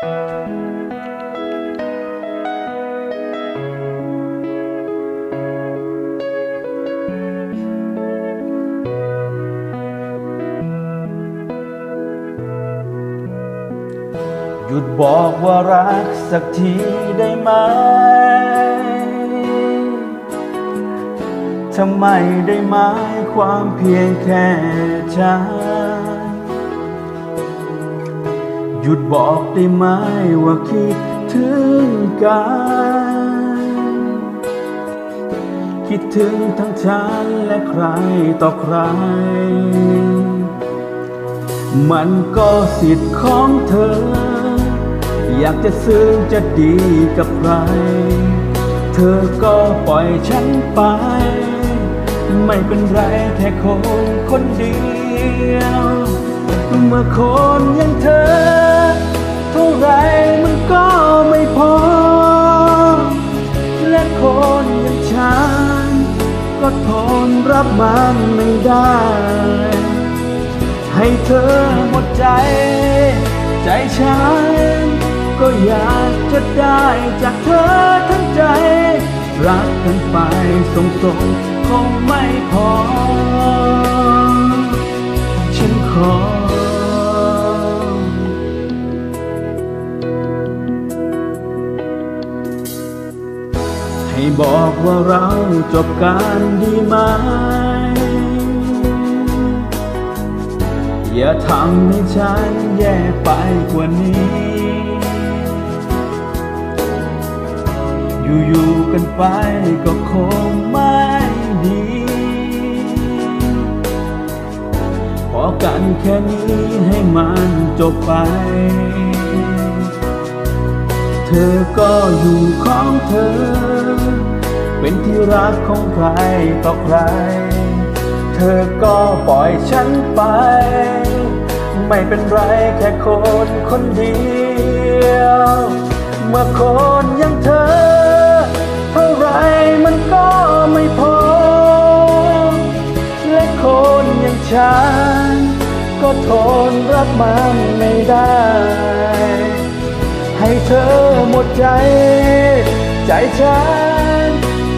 หยุดบอกว่ารักสักทีได้ไหม ทำไมได้หมายความเพียงแค่ฉัน หยุดบอกได้ไหมว่าคิดถึงกัน คิดถึงทั้งฉันและใครต่อใคร มันก็สิทธิ์ของเธอ อยากจะซื้อจะดีกับใคร เธอก็ปล่อยฉันไป ไม่เป็นไรแค่คนคนเดียว เมื่อคนอย่างเธอ ดทนรับมันไม่ได้ ให้เธอหมดใจ ใจฉัน ก็อยากจะได้จากเธอทั้งใจ รักกันไปสงสงคงไม่พอ ฉันขอ ว่าเราจบกันดีไหม อย่าทำให้ฉันแย่ไปกว่านี้ อยู่ๆกันไปก็คงไม่ดี พอกันแค่นี้ให้มันจบไปเธอก็อยู่ของเธอ เป็นที่รักของใครต่อใคร เธอก็ปล่อยฉันไป ไม่เป็นไรแค่คนคนเดียว เมื่อคนอย่างเธอ เท่าไรมันก็ไม่พอ และคนอย่างฉัน ก็ทนรับมันไม่ได้ ให้เธอหมดใจ ใจฉัน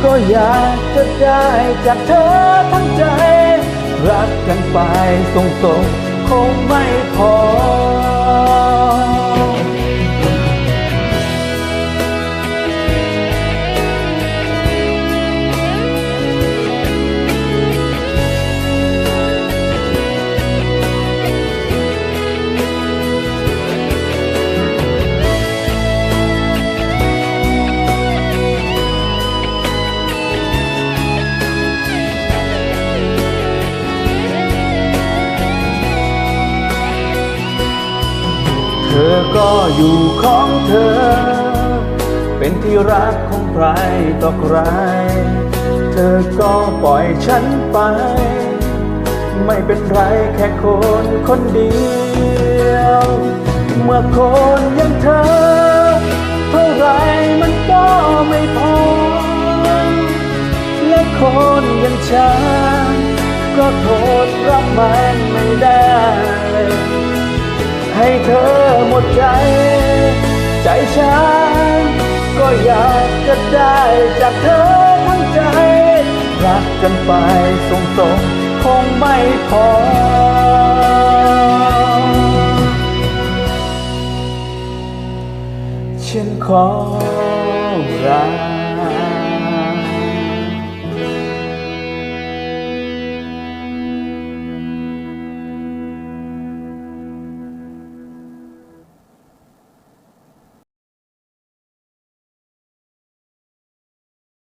ก็อยากจะได้จากเธอทั้งใจ รักกันไปส่งส่งๆคงไม่พอ ธอก็อยู่ของเธอ เป็นที่รักของใครต่อใคร เธอก็ปล่อยฉันไป ไม่เป็นไรแค่คนคนเดียว เมื่อคนอย่างเธอ เท่าไรมันก็ไม่พอ และคนอย่างฉันก็โทษรับมันไม่ได้ ให้เธอหมดใจ ใจฉันก็อยากจะได้จากเธอทั้งใจ รักกันไปส่งส่งๆคงไม่พอ ฉันขอ